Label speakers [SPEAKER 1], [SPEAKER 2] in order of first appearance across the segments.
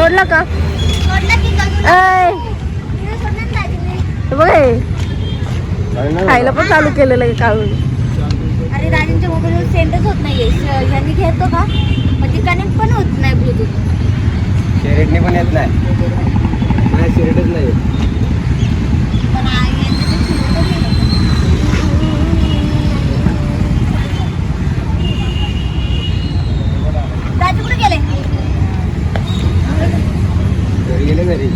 [SPEAKER 1] सोडलं का? ऐ. बघ हे, खायला पण चालू केलेलं आहे काढून
[SPEAKER 2] अरे राजांच्या मोबाईलवर सेंडच होत नाहीये. यांनी घेतो का? मग ती कनेक्ट पण होत नाही ब्लूटूथ
[SPEAKER 3] शेरेटने पण येत नाही. नाही शेरेटच नाही
[SPEAKER 2] पण आ- यांचं ते सुरू तर केलं. राजू कुठे गेले
[SPEAKER 3] घरी गेले घरी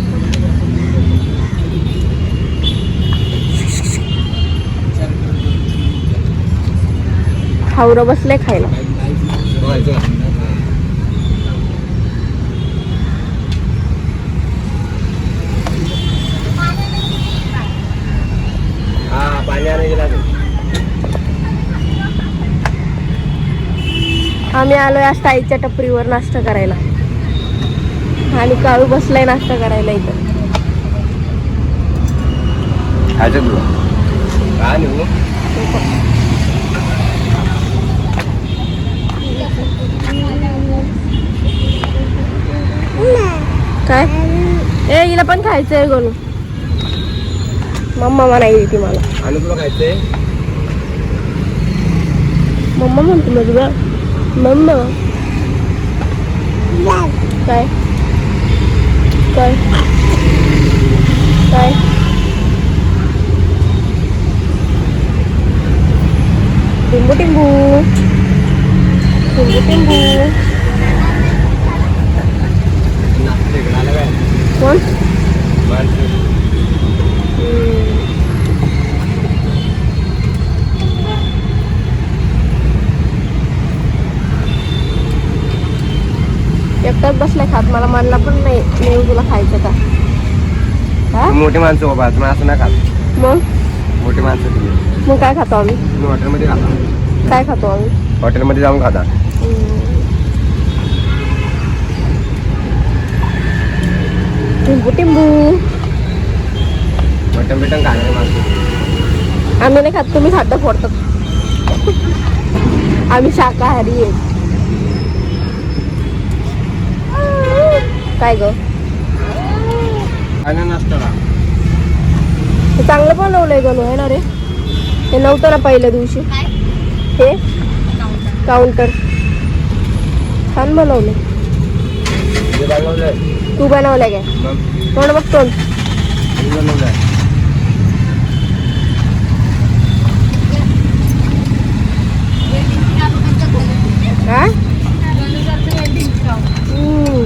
[SPEAKER 1] हावरं बसले खायला.
[SPEAKER 3] हा.
[SPEAKER 1] आम्ही आलोय आज ताईच्या टपरीवर नाश्ता करायला. आणि काळू बसलाय नाश्ता करायला इथं.
[SPEAKER 3] खायचं तुला काय नाही हो.
[SPEAKER 1] काय? ए हिला पण खायचंय गोलू. मम्मा म्हणायची ती मला.
[SPEAKER 3] आणि तुला खायचंय?
[SPEAKER 1] मम्मा म्हणतो मग तुला मम्मा. काय? काय? काय? टिंबू टिंबू टिंबू टिंबू
[SPEAKER 3] नाश्ता इकडं आलं काय
[SPEAKER 1] कोण
[SPEAKER 3] माणसं
[SPEAKER 1] एकटाच बसलाय खात मला म्हणला पण नाही नेऊ तुला खायचं का? हा?
[SPEAKER 3] मोठी माणसं बाबा तुम्ही असं ना खात
[SPEAKER 1] मग?
[SPEAKER 3] मोठी माणसं तुम्ही.
[SPEAKER 1] मग काय खातो आम्ही?
[SPEAKER 3] तुम्ही हॉटेलमध्ये खाता
[SPEAKER 1] काय खातो आम्ही?
[SPEAKER 3] हॉटेलमध्ये जाऊन खाता.
[SPEAKER 1] टिंबू टिंबू.
[SPEAKER 3] मटन बिटन खाणारे माणसं.
[SPEAKER 1] आम्ही नाही खात तुम्ही खाद्य फोडतात आम्ही शाकाहारी आहे. काय ग? हे चांगलं बनवलंय गणू आहे ना रे. हे नव्हतं ना पहिल्या दिवशी. हे? काउंटर छान बनवलं तू बनवलंय काय? कोण
[SPEAKER 2] पण करतात.
[SPEAKER 1] हा
[SPEAKER 2] बनवतात वेल्डिंगची कामं.
[SPEAKER 1] हम्म.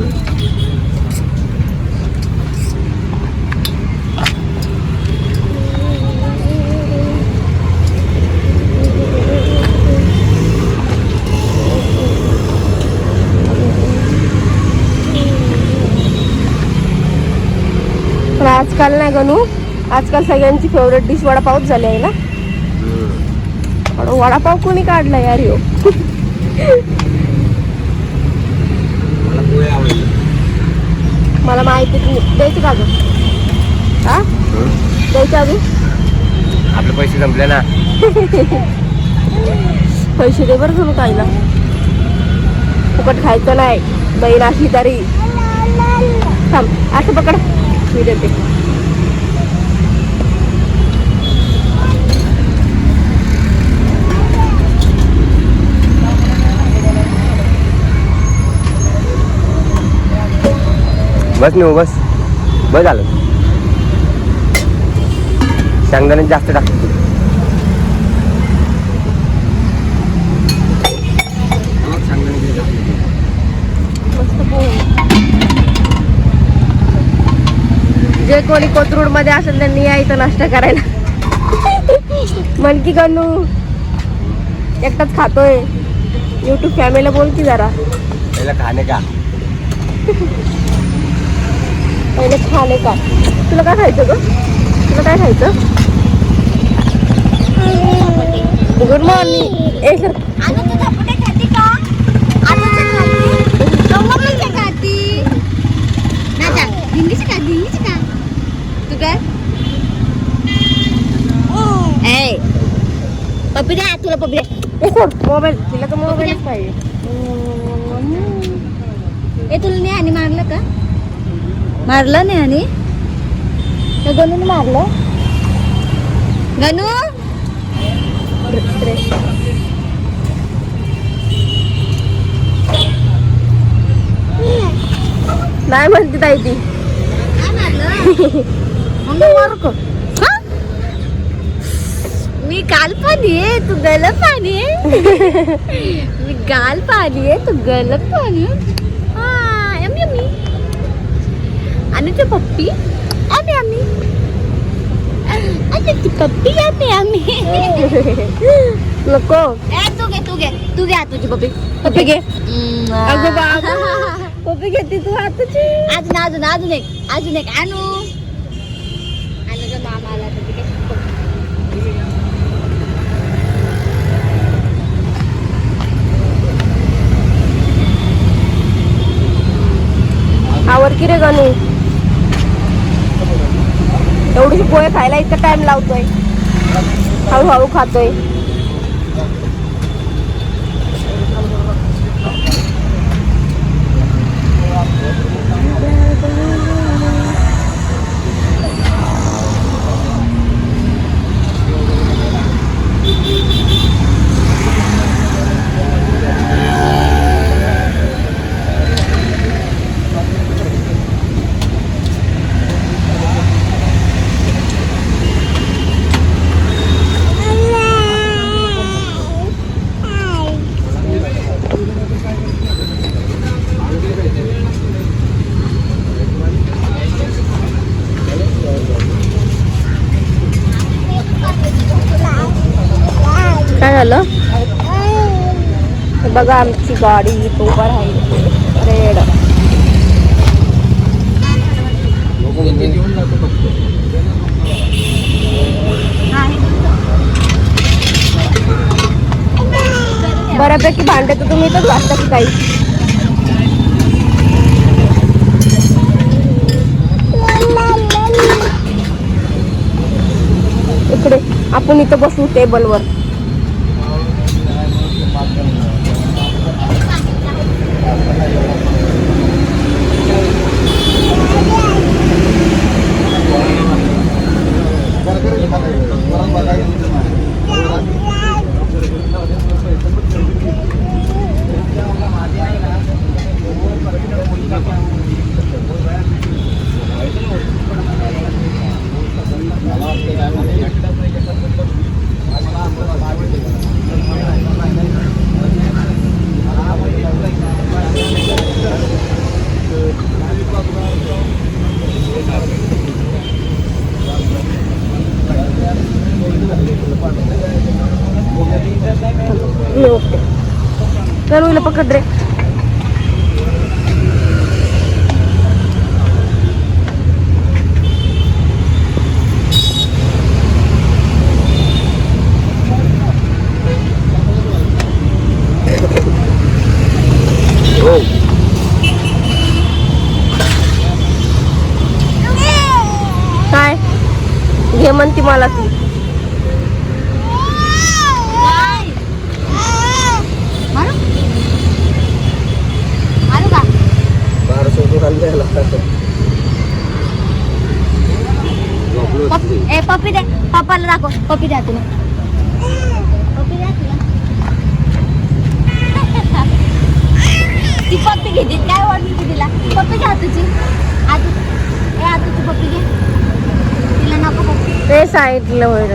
[SPEAKER 1] पण आजकाल नाही गणू. आजकाल सगळ्यांची फेवरेट डिश वडापावच झाली आहे ना? वडापाव कोणी काढला यार ह्यो?
[SPEAKER 3] मला
[SPEAKER 1] माहिती. द्यायची का अजून? हा? द्यायची अजून?
[SPEAKER 3] आपले पैसे संपले ना.
[SPEAKER 1] पैसे दे बरं तुला खायला फुकट खायचं नाही. बहीण अशी तरी. थांब असं पकड. मी देते.
[SPEAKER 3] बस नाही हो बस. बस झालं. शेंगदाणे जास्त टाकतो.
[SPEAKER 1] जे कोणी कोथरूडमध्ये असेल त्यांनी यायचं नाश्ता करायला. मन की गणू एकटाच खातोय. युट्यूब फॅमिलीला बोल की जरा.
[SPEAKER 3] खाणे का?
[SPEAKER 1] पहिले खाले का? तुला काय खायचं ग? तुला काय खायचं? गुड मॉर्निंग ए सर.
[SPEAKER 2] द्या तुला
[SPEAKER 1] सोड मोबाईल तिला तर मोबाईलच पाहिजे.
[SPEAKER 2] ए तुला नाही आणि मारलं का? मारलं नाही आणि? त्या गणून मारलं. गणू?
[SPEAKER 1] नाही म्हणते ताई ती?
[SPEAKER 2] मी काल पाणी आहे तू गल पाणी आहे. मी गाल पाणी आहे तू गल पाणी हा आणि ते पप्पी. आम्ही आम्ही. आणि ती पप्पी आम्ही आम्ही.
[SPEAKER 1] नको.
[SPEAKER 2] ए, तू घे तू घे. तू घे तुझी पप्पी.
[SPEAKER 1] पप्पी घे. पप्पी घेते तू हाताची.
[SPEAKER 2] अजून अजून अजून एक. अजून एक आणू मामा आला तर ते काय
[SPEAKER 1] आवर की रे गणू एवढीशी पोहे खायला इतका टाइम लावतोय. हळूहळू खातोय काय झालं हे बघा आमची गाडी इथं उभा राहील रेड. बऱ्यापैकी भांडे तर तुम्ही इथंच वाचता की काही? इकडे आपण इथं बसू टेबलवर मी ओके गणूला पकड रे काय घे म्हणती मला ती
[SPEAKER 2] मारू मारू का पप- ए पप्पी दे पप्पाला दाखव पप्पी द्या तुला पप्पी द्या तुला ती पप्पी घेते काय वाटली तिला पप्पी घ्या तुझी आतू ए आतूची पप्पी घे तिला नको पप्पी
[SPEAKER 1] ते साईडला होईल.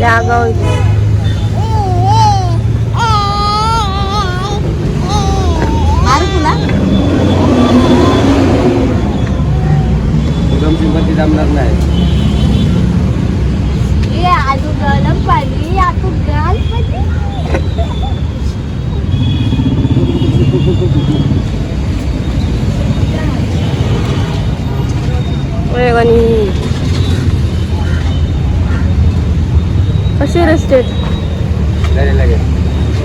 [SPEAKER 1] जागा होईल
[SPEAKER 3] जमणार नाही.
[SPEAKER 2] आजू गरम पाणी आतू गाल पाणी.
[SPEAKER 1] ओय गणी कशी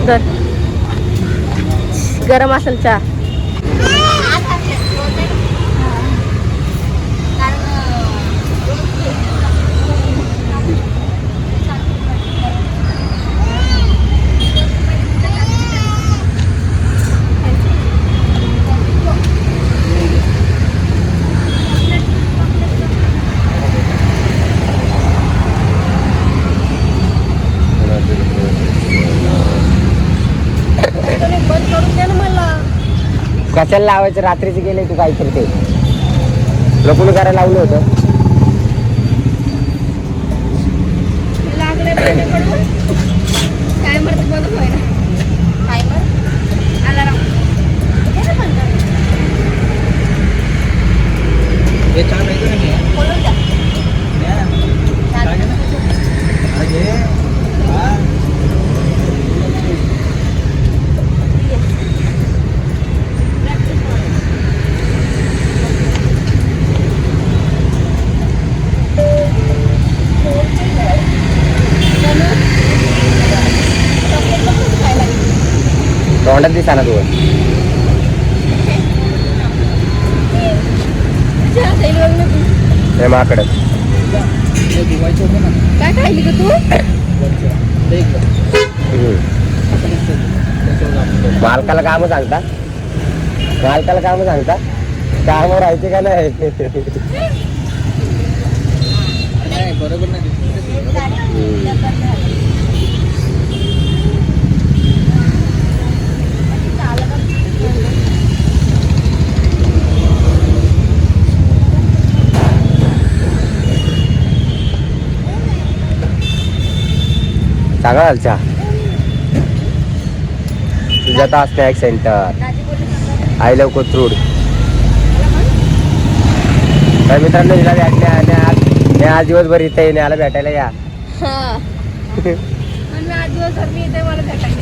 [SPEAKER 1] तर गरम असेल चहा.
[SPEAKER 3] कशाला लावायचं रात्रीच गेले तू काहीतरी ते. लपून करायला लावलं होतं.
[SPEAKER 2] लागले माझ्याकडून टायमर तर बंद टायमर? अलाराम. बोलून
[SPEAKER 3] तोंडात दिसा ना तू हे माकडं.
[SPEAKER 2] काय खायली का तू
[SPEAKER 3] हम्म. मालकाला काम सांगता? मालकाला काम सांगता? कामावर राहायचे का नाही? चांगला झाला चहा Sujata snack center I love Kothrud तर मित्रांनो हिला भेटण्या आज मी आज दिवसभर इथे येणे आला भेटायला या.
[SPEAKER 2] हा. पण मी आज दिवसभर मी इथे मला भेटायला